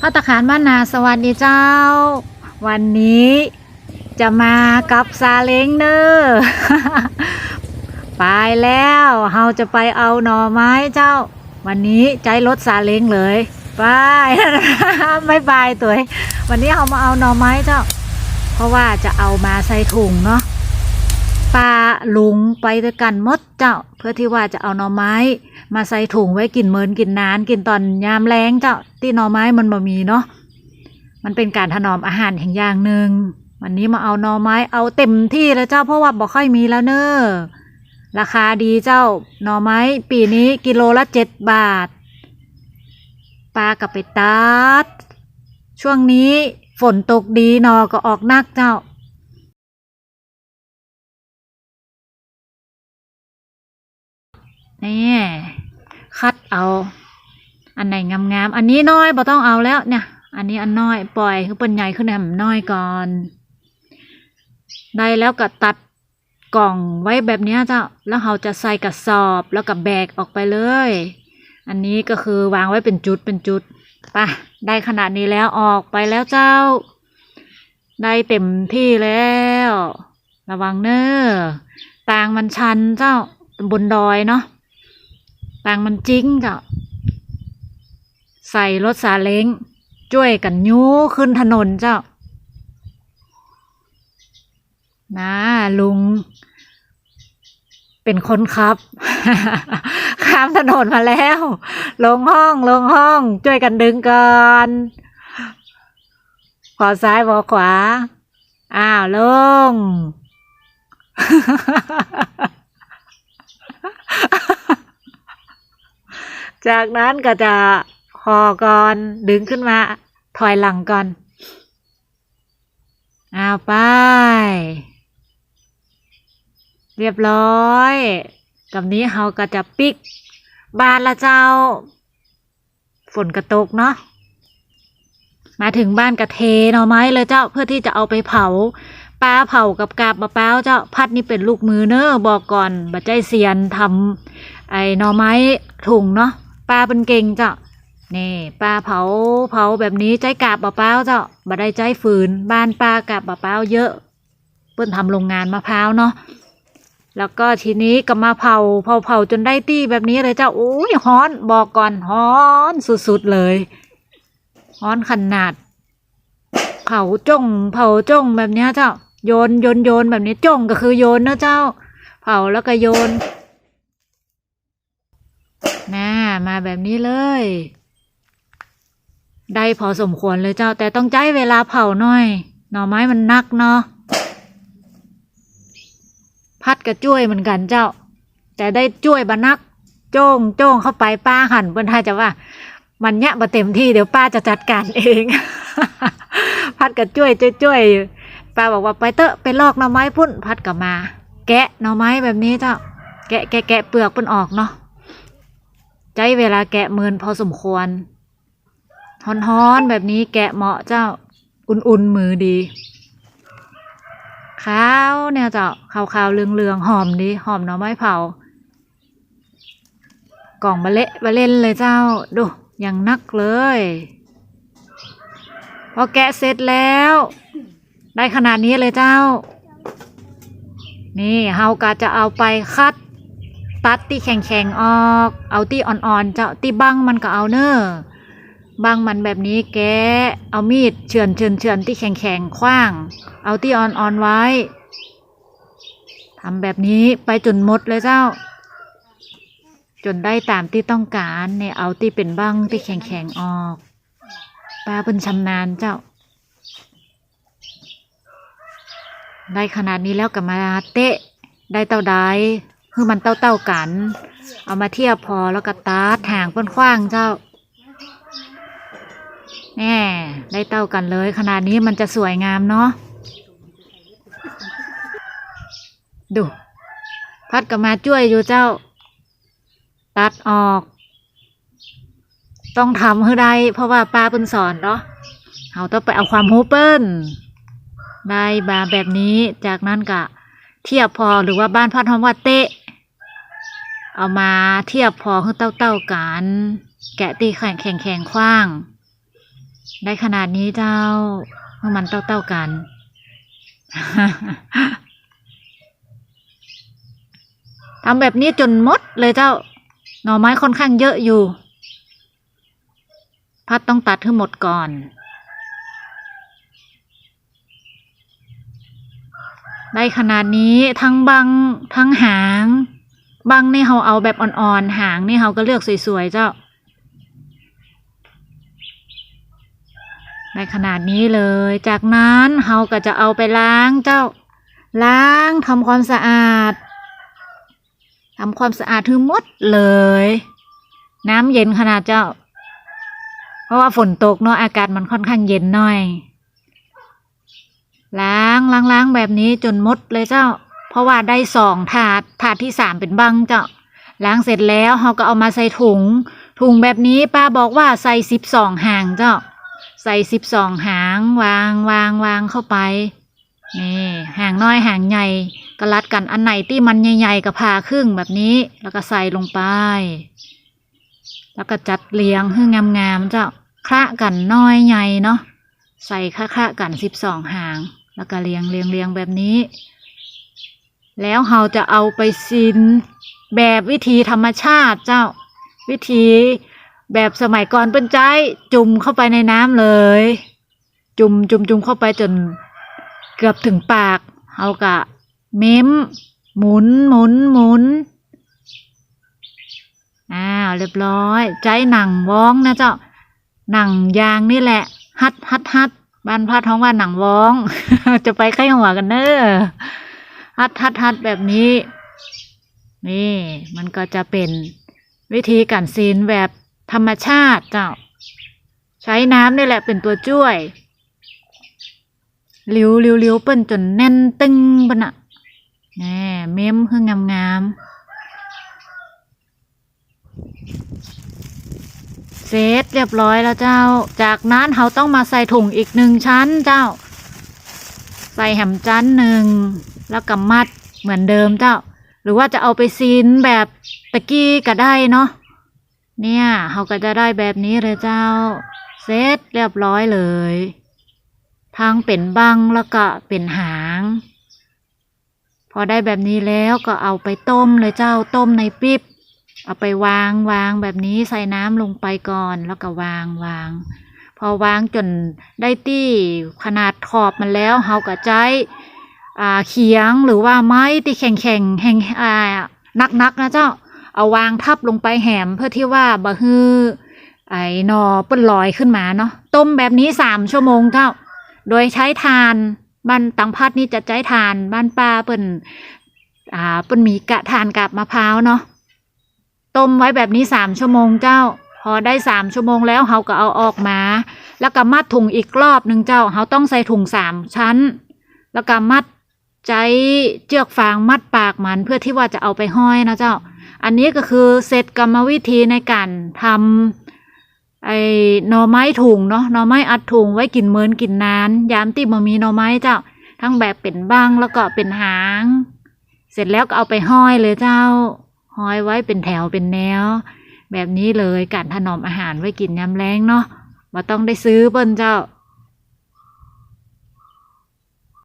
พัตตาคารบ้านนาสวัสดีเจ้า วันนี้จะมากับซาเล้งเนอไปแล้วเราจะไปเอาหน่อไม้เจ้า วันนี้ใจรถซาเล้งเลยไปไม่ไปตัวเองวันนี้เรามาเอาหน่อไม้เจ้า เพราะว่าจะเอามาใส่ถุงเนาะ ป้าลุงไปด้วยกันมดเจ้า เพื่อที่ว่าจะเอาหน่อไม้ มาใส่ถุงไว้กินเมินกินนาน กินตอนยามแรงเจ้า ที่หน่อไม้มันบ่มีเนาะมันเป็นการถนอมอาหารแห่งอย่างหนึ่งวันนี้มาเอาหน่อไม้เอาเต็มที่แล้วเจ้าเพราะว่าบ่ค่อยมีแล้วเนอราคาดีเจ้าหน่อไม้ปีนี้กิโลละเจ็ดบาทปลากับไปตัดช่วงนี้ฝนตกดีหนอก็ออกนักเจ้า นี่คัดเอา อันไหนงามๆ อันนี้น้อยบ่ต้องเอาแล้วเนี่ย อันนี้อันน้อยปล่อยคือเป็นใหญ่ขึ้นแหมน้อยก่อน ได้แล้วก็ตัดกล่องไว้แบบนี้เจ้า แล้วเราจะใส่กระสอบแล้วก็แบกออกไปเลย อันนี้ก็คือวางไว้เป็นจุดเป็นจุดปะได้ขนาดนี้แล้วออกไปแล้วเจ้า ได้เต็มที่แล้ว ระวังเนอ้อตางมันชันเจ้าบนดอยเนาะ ต่างมันจริงจ้ะใส่รถซาเล้งช่วยกันยู้ขึ้นถนนเจ้า นะ ลุง เป็นคนขับ ข้ามถนนมาแล้ว ลงห้องลงห้อง ช่วยกันดึงก่อนขวาซ้ายบอขวา อ้าวลง จากนั้นก็จะหอก่อนดึงขึ้นมา ถอยหลังก่อนเอาไป เรียบร้อยกับนี้เราก็จะปิกบานละเจ้า ฝนกระตกเนาะมาถึงบ้านกระเทหน่อไม้เลยเจ้าเพื่อที่จะเอาไปเผาปลาเผากับกาบมะพร้าวเจ้าพัดนี่เป็นลูกมือเนอะบอกก่อนบัจใจเซียนทำไอ้หน่อไม้ถุงเนาะ ปลาเป็นเก่งเจ้านี่ปลาเผาเผาแบบนี้ใจกาบมะพร้าเจ้าบ่ได้ใจฝืน บ้านปลากาบมะพร้าเยอะเปิ้นทำโรงงานมะพร้าวเนาะแล้วก็ทีนี้ก็มาเผาเผาเผาจนได้ตี้แบบนี้เลยเจ้าโอ้ยฮ้อนบอกก่อนฮ้อนสุดๆเลยฮ้อนขนาด เผาจ้ง เผาจ้งแบบนี้เจ้าโยนโยนโยนแบบนี้จ้งก็คือโยนนะเจ้า เผาแล้วก็โยน น่า มาแบบนี้เลย ได้พอสมควรเลยเจ้า แต่ต้องใจเวลาเผาหน่อย หน่อไม้มันนักเนาะพัดกระจ้วยเหมือนกันเจ้า แต่ได้จ้วยบานัก โจ้งโจ้งเข้าไปป้าหันเปิ้นท่าจะว่า มันเนี้ยมาเต็มที่เดี๋ยวป้าจะจัดการเอง พัดกระจ้วยจ้วยจ้วยป้าบอกว่าไปเตอะไปลอกหน่อไม้พุ่นพัดกลับมา แกะหน่อไม้แบบนี้เจ้า แกะแกะแกะเปลือกเปิ้นออกเนาะ ใจเวลาแกะเมินพอสมควรฮ้อนๆแบบนี้แกะเหมาะเจ้าอุ่นๆมือดีขาวเนี่ยเจ้าขาวๆเหลืองๆหอมดีหอมหน่อไม้เผากล่องบะเละบะเล่นเลยเจ้าดูอย่างนักเลยพอแกะเสร็จแล้ว ได้ขนาดนี้เลยเจ้า นี่เฮากะจะเอาไปคัด ตัดที่แข็งๆออก เอาที่อ่อนๆเจ้าที่บังมันก็เอาเนอะบังมันแบบนี้แกเอามีดเฉือนเฉือนเฉือนที่แข็งๆคว้าง เอาที่อ่อนๆไว้ทำแบบนี้ไปจนหมดเลยเจ้า จนได้ตามที่ต้องการเนี่ยเอาที่เป็นบังที่แข็งๆออกป้าเป็นชำนาญเจ้า ได้ขนาดนี้แล้วก็มาเตะได้เต้าใด คือมันเต้าเต้ากัน เอามาเทียบพอแล้วก็ตัดห่างเป้นขว้างเจ้าแน่ได้เต้ากันเลยขนาดนี้มันจะสวยงามเนาะดู พัดกับมาช่วยอยู่เจ้า ตัดออก ต้องทำให้ได้ เพราะว่าป้าเปิ้นสอนเนาะเราต้องไปเอาความรู้เปิ้นได้บาแบบนี้จากนั้นก็เทียบพอหรือว่าบ้านพัดหอมว่าเตะ เอามาเทียบพอคือเต้าเต้าๆกัน แกะตีแข็งแข็งแข็งคว้าง ได้ขนาดนี้เจ้าเมื่อมันเต้าๆกัน ทำแบบนี้จนหมดเลยเจ้า หน่อไม้ค่อนข้างเยอะอยู่ พัดต้องตัดให้หมดก่อนได้ขนาดนี้ทั้งบัง ทั้งหาง บังนี่เขาเอาแบบอ่อนๆ หางนี่เขาก็เลือกสวยๆ เจ้าได้ขนาดนี้เลย จากนั้นเราก็จะเอาไปล้างเจ้า ล้างทำความสะอาดทำความสะอาดทั้งหมดเลย น้ำเย็นขนาดเจ้า เพราะว่าฝนตกเนาะอากาศมันค่อนข้างเย็นหน่อย ล้างล้างล้างแบบนี้จนหมดเลยเจ้า เพราะว่าได้สองถาดถาดที่สามเป็นบังเจ้าล้างเสร็จแล้วเราก็เอามาใส่ถุง ถุงแบบนี้ป้าบอกว่าใส่สิบสองหางเจ้า ใส่สิบสองหางวางวางวางเข้าไปนี่หางน้อยหางใหญ่ก็รัดกันอันไหนที่มันใหญ่ๆก็ผ่าครึ่งแบบนี้ แล้วก็ใส่ลงไป แล้วก็จัดเรียงให้งามๆเจ้าคละกันน้อยใหญ่เนาะใส่คละๆกันสิบสองหาง แล้วก็เรียงเรียงเรียงแบบนี้ แล้วเราจะเอาไปซินแบบวิธีธรรมชาติเจ้า วิธีแบบสมัยก่อนเป็นใจจุ่มเข้าไปในน้ำเลย จุ่มจุ่มจุ่มเข้าไปจนเกือบถึงปากเอากะเม้ม หมุนหมุนหมุนอ้าวเรียบร้อย ใจหนังว้องนะเจ้าหนังยางนี่แหละ ฮัดฮัดฮัดบ้านพาท้องว่าหนังว้อง จะไปไข้หัวกันเนอะ ฮัดฮัดฮัดแบบนี้ นี่มันก็จะเป็นวิธีการซีนแบบธรรมชาติเจ้า ใช้น้ำนี่แหละเป็นตัวช่วยเลี้ยวเลี้ยวเลี้ยวเปิ้นจนแน่นตึงปะน่ะแน่เม้มคืองามงามๆเสร็จเรียบร้อยแล้วเจ้า จากนั้นเขาต้องมาใส่ถุงอีกหนึ่งชั้นเจ้า ใส่แหมจันหนึ่ง แล้วก็มัดเหมือนเดิมเจ้า หรือว่าจะเอาไปซีนแบบตะกี้ก็ได้เนาะเนี่ยเขาก็จะได้แบบนี้เลยเจ้า เสร็จเรียบร้อยเลยทั้งเป็นบังแล้วก็เป็นหาง พอได้แบบนี้แล้วก็เอาไปต้มเลยเจ้าต้มในปิ๊บเอาไปวางวางแบบนี้ใส่น้ำลงไปก่อนแล้วก็วางวาง พอวางจนได้ตี้ขนาดขอบมันแล้วเขาก็ใช้ เขียงหรือว่าไม้ที่แข็งแข็งๆแห้งนักนักๆนะเจ้า เอาวางทับลงไปแหมเพื่อที่ว่าบะฮือไอ้นอเปิ้นลอยขึ้นมาเนาะต้มแบบนี้สามชั่วโมงเจ้าโดยใช้ทานบ้านตังพัดนี่จะใช้ทานบ้านป้าเปิ้นอ่าเปิ้นมีกะทานกับมะพร้าวเนาะต้มไว้แบบนี้สามชั่วโมงเจ้า พอได้สามชั่วโมงแล้วเราก็เอาออกมา แล้วก็มัดถุงอีกรอบหนึ่งเจ้าเราต้องใส่ถุงสามชั้น แล้วก็มัด ใจเจือกฟางมัดปากมันเพื่อที่ว่าจะเอาไปห้อยนะเจ้า อันนี้ก็คือเสร็จกรรมวิธีในการทำไอ้หน่อไม้ถุงเนาะหน่อไม้อัดถุงไว้กินเมินกินนาน ยามที่มันมีหน่อไม้เจ้า ทั้งแบบเป็นบ้างแล้วก็เป็นหาง เสร็จแล้วก็เอาไปห้อยเลยเจ้า ห้อยไว้เป็นแถวเป็นแนว แบบนี้เลยการถนอมอาหารไว้กินยามแรงเนาะว่าต้องได้ซื้อเปิ้นเจ้า